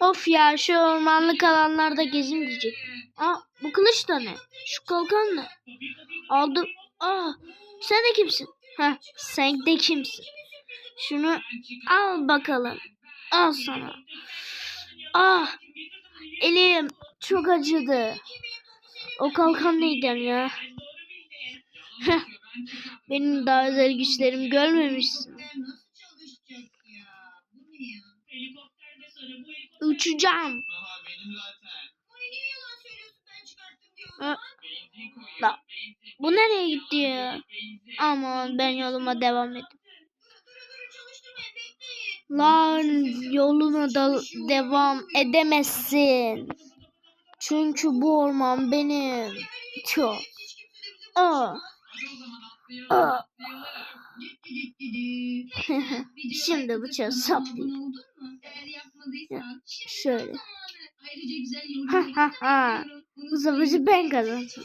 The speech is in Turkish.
Of ya şu ormanlık alanlarda gezin diyecek. Aa bu kılıç da ne? Şu kalkan ne? Aldım. Aa sen de kimsin? Heh sen de kimsin? Şunu al bakalım. Al sana. Ah elim çok acıdı. O kalkan neyden ya? Benim daha özel güçlerimi görmemişsin. Uçacağım. Ha, da- Bu nereye gitti ya? Aman ben yoluma devam edeyim. Lan yoluna da devam edemezsin. Çünkü bu orman benim. Çok. Aa. Aa. Şimdi bıçağı saplayayım. Şöyle. Ha ha ha. Bu savaşı ben kazandım.